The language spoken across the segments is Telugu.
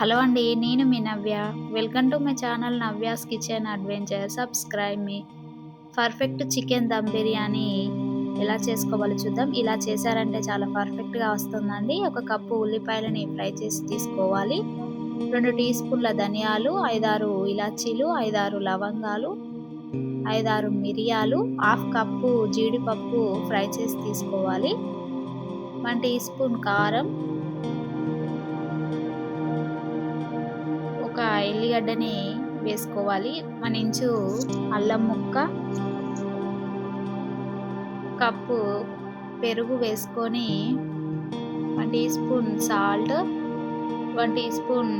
హలో అండి నేను మీ Navya. Welcome to my channel Navya's kitchen adventure. Subscribe me. Perfect chicken dum biryani ఎలా చేసుకోవాలో చూద్దాం. ఇలా చేశారంటే చాలా పర్ఫెక్ట్గా వస్తుందండి. ఒక కప్పు ఉల్లిపాయలని ఫ్రై చేసి తీసుకోవాలి. రెండు టీ స్పూన్ల ధనియాలు ఐదారు ఇలాచీలు ఐదారు లవంగాలు ఐదారు మిరియాలు హాఫ్ కప్పు జీడిపప్పు ఫ్రై చేసి తీసుకోవాలి. వన్ టీ స్పూన్ కారం ఎల్లిగడ్డని వేసుకోవాలి. మన ఇంచు అల్లం ముక్క కప్పు పెరుగు వేసుకొని one teaspoon salt one teaspoon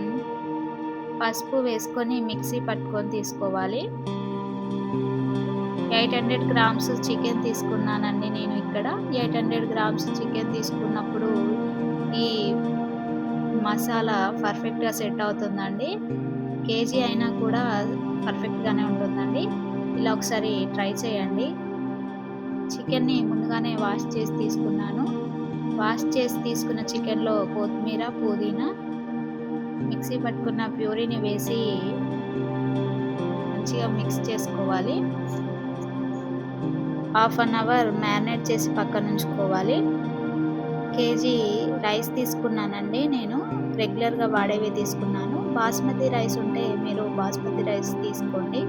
పసుపు వేసుకొని మిక్సీ పట్టుకొని తీసుకోవాలి. ఎయిట్ హండ్రెడ్ గ్రామ్స్ చికెన్ తీసుకున్నానండి నేను ఇక్కడ. ఎయిట్ హండ్రెడ్ గ్రామ్స్ చికెన్ తీసుకున్నప్పుడు ఈ మసాలా పర్ఫెక్ట్గా సెట్ అవుతుందండి. కేజీ అయినా కూడా పర్ఫెక్ట్గానే ఉంటుందండి. ఇలా ఒకసారి ట్రై చేయండి. చికెన్ని ముందుగానే వాష్ చేసి తీసుకున్నాను. వాష్ చేసి తీసుకున్న చికెన్లో కొత్తిమీర పుదీనా మిక్సీ పట్టుకున్న ప్యూరీని వేసి మంచిగా మిక్స్ చేసుకోవాలి. హాఫ్ అన్ అవర్ మ్యారినేట్ చేసి పక్కన ఉంచుకోవాలి కేజీ రైస్ తీసుకున్నానండి నేను. రెగ్యులర్గా వాడేవి తీసుకున్నాను. బాస్మతి రైస్ ఉంటే మీరు బాస్మతి రైస్ తీసుకోండి.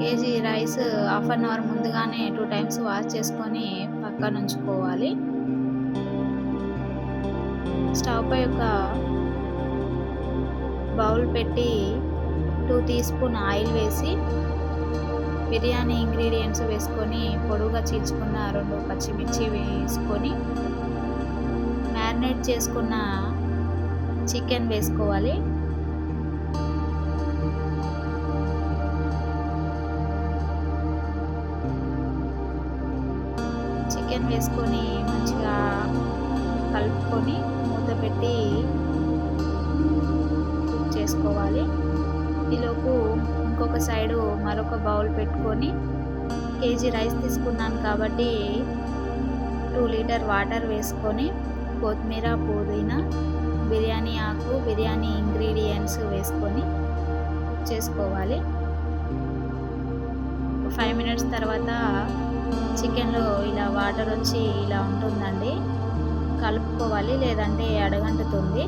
KG rice half an hour ముందుగానే టూ టైమ్స్ వాష్ చేసుకొని పక్కన ఉంచుకోవాలి. స్టవ్ పై ఒక బౌల్ పెట్టి టూ టీ స్పూన్ ఆయిల్ వేసి బిర్యానీ ఇంగ్రీడియంట్స్ వేసుకొని పొడుగా చీల్చుకున్న రెండు పచ్చిమిర్చి వేసుకొని మ్యారినేట్ చేసుకున్న చికెన్ వేసుకోవాలి. చికెన్ వేసుకొని మంచిగా కలుపుకొని మూత పెట్టి కుక్ చేసుకోవాలి. ఈలోపు ఇంకొక సైడు మరొక బౌల్ పెట్టుకొని కేజీ రైస్ తీసుకున్నాను కాబట్టి టూ లీటర్ వాటర్ వేసుకొని కొత్తిమీర పుదీనా బిర్యానీ ఆకు బిర్యానీ ఇంగ్రీడియంట్స్ వేసుకొని చేసుకోవాలి. ఫైవ్ మినిట్స్ తర్వాత చికెన్లో ఇలా వాటర్ వచ్చి ఇలా ఉంటుందండి. కలుపుకోవాలి లేదంటే అడగంటుతుంది.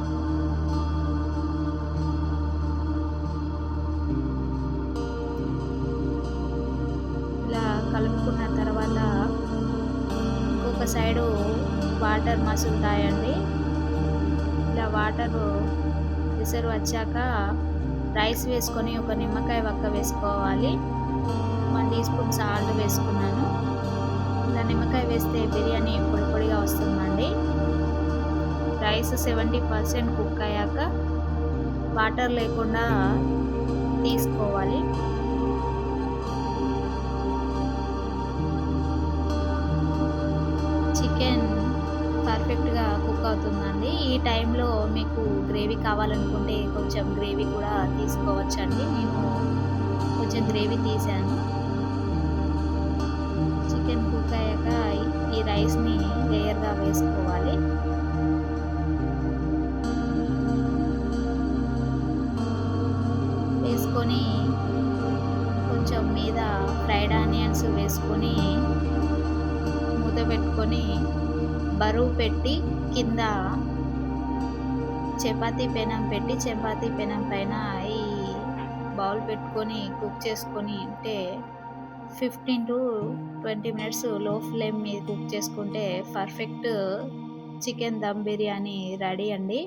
కలుపుకున్న తర్వాత ఇంకొక సైడు వాటర్ మసులుతాయండి. ఇలా వాటర్ విసరు వచ్చాక రైస్ వేసుకొని ఒక నిమ్మకాయ వక్క వేసుకోవాలి. వన్ టీ స్పూన్ సాల్ట్ వేసుకున్నాను. ఇలా నిమ్మకాయ వేస్తే బిర్యానీ పొడి పొడిగా వస్తుందండి. రైస్ సెవెంటీ పర్సెంట్ కుక్ అయ్యాక వాటర్ లేకుండా తీసుకోవాలి. చికెన్ పర్ఫెక్ట్గా కుక్ అవుతుందండి. ఈ టైంలో మీకు గ్రేవీ కావాలనుకుంటే కొంచెం గ్రేవీ కూడా తీసుకోవచ్చండి. నేను కొంచెం గ్రేవీ తీసాను. చికెన్ కుక్ అయ్యాక ఈ రైస్ని లేయర్గా వేసుకోవాలి. వేసుకొని కొంచెం మీద ఫ్రైడ్ ఆనియన్స్ వేసుకొని పెట్టుకొని బరువు పెట్టి కింద చపాతీ పెనం పెట్టి చపాతీ పెనం పైన ఈ బౌల్ పెట్టుకొని కుక్ చేసుకొని అంటే ఫిఫ్టీన్ టు ట్వంటీ మినిట్స్లో ఫ్లేమ్ మీద కుక్ చేసుకుంటే perfect chicken dum biryani ready అండి.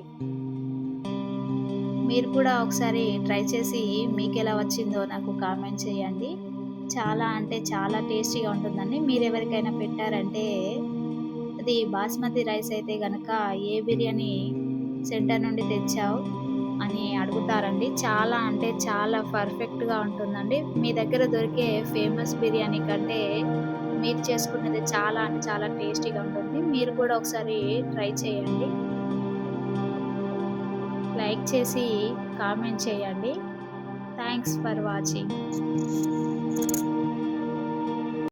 మీరు కూడా ఒకసారి ట్రై చేసి మీకు ఎలా వచ్చిందో నాకు కామెంట్ చేయండి. చాలా అంటే చాలా టేస్టీగా ఉంటుందండి. మీరు ఎవరికైనా పెట్టారంటే అది బాస్మతి రైస్ అయితే కనుక ఏ బిర్యానీ సెంటర్ నుండి తెచ్చావు అని అడుగుతారండి. చాలా అంటే చాలా పర్ఫెక్ట్గా ఉంటుందండి. మీ దగ్గర దొరికే ఫేమస్ బిర్యానీ కంటే మీరు చేసుకునేది చాలా అంటే చాలా టేస్టీగా ఉంటుంది. మీరు కూడా ఒకసారి ట్రై చేయండి. లైక్ చేసి కామెంట్ చేయండి. Thanks for watching. Thank you.